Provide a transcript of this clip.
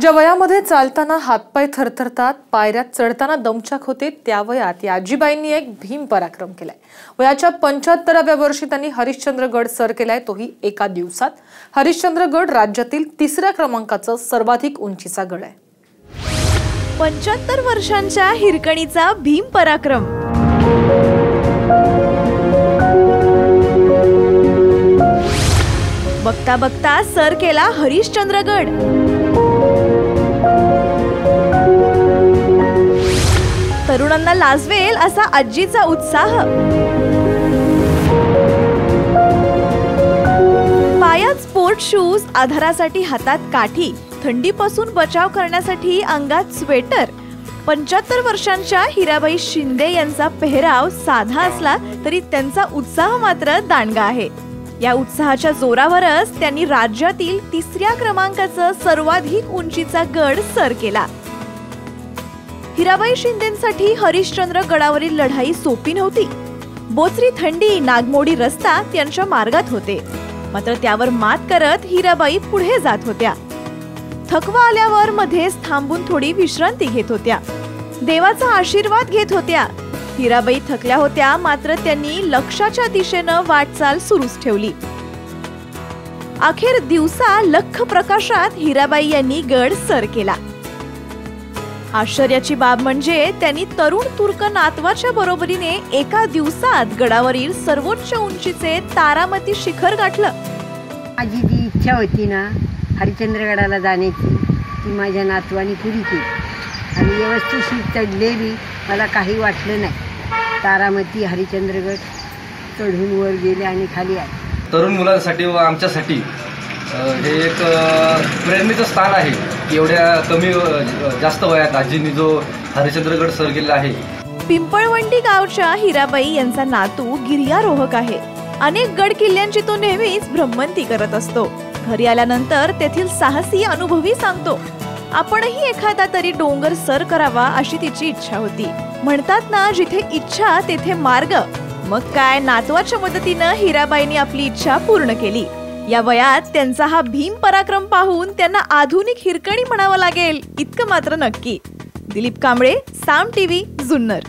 ज्या वयामध्ये चालताना हातपाय थरथरतात पायऱ्यात चढताना दमछाक होते त्या वयात या आजीबाईंनी एक भीम पराक्रम केलाय. वयाच्या पंच्याहत्तराव्या वर्षी त्यांनी हरिश्चंद्रगड सर केलाय तोही एका दिवसात. हरिश्चंद्रगड राज्यातील तिसऱ्या क्रमांकाचं सर्वाधिक उंचीचा गड आहे. पंच्याहत्तर वर्षांच्या हिरकणीचा भीम पराक्रम. बघता बघता सर केला हरिश्चंद्रगड तरुणांना लाजवेल असा आजीचा उत्साह. पायात स्पोर्ट शूज आधारासाठी हातात काठी थंडीपासून बचाव करण्यासाठी अंगात स्वेटर पंच्याहत्तर वर्षांच्या हिराबाई शिंदे यांचा पेहराव साधा असला तरी त्यांचा उत्साह मात्र दांडगा आहे. या उत्साहाच्या जोरावरच त्यांनी राज्यातील तिसऱ्या क्रमांकाचं सर्वाधिक उंचीचा गड सर केला. हिराबाई शिंदेसाठी हरिश्चंद्र गडावरील लढाई सोपी नव्हती. बोचरी थंडी नागमोडी रस्ता त्यांच्या मार्गात होते. मात्र त्यावर मात करत हिराबाई पुढे जात होत्या. थकवा आल्यावर मध्येच थांबून थोडी विश्रांती घेत होत्या. देवाचा आशीर्वाद घेत होत्या. हिराबाई थकल्या होत्या मात्र त्यांनी लक्षाच्या दिशेनं वाटचाल सुरूच ठेवली. अखेर दिवसा लख प्रकाशात हिराबाई यांनी गड सर केला. आश्चर्याची बाब म्हणजे त्यांनी तरुण तुर्क नातवाच्या बरोबरीने एका दिवसात गडावरील सर्वोच्च उंचीचे तारामती शिखर गाठलं. माझी जी इच्छा होती ना हरिश्चंद्रगडाला जाण्याची ती माझ्या नातवानी पुरी केली. आणि व्यवस्थित चढलेली मला काही वाटलं नाही. तारामती हरिश्चंद्रगड चढून वर गेले आणि खाली आले. तरुण मुलांसाठी व आमच्यासाठी हे एक प्रेरणेचं स्थान आहे. की एवढ्या कमी जास्त वयात आजींनी जो हरिश्चंद्रगड सर केलेला आहे. पिंपळवंडी गावच्या हिराबाई यांचा नातू गिर्यारोहक आहे. अनेक गड किल्ल्यांची तो नेहमीच भ्रमंती करत असतो. घरी आल्यानंतर तेथील साहसी अनुभवी सांगतो. आपणही एखादा तरी डोंगर सर करावा अशी तिची इच्छा होती. म्हणतात ना जिथे इच्छा तेथे मार्ग. मग काय नातवाच्या मदतीनं हिराबाईंनी आपली इच्छा पूर्ण केली. या वयात त्यांचा हा भीम पराक्रम पाहून त्यांना आधुनिक हिरकणी म्हणावं लागेल इतकं मात्र नक्की. दिलीप कांबळे साम टीव्ही जुन्नर.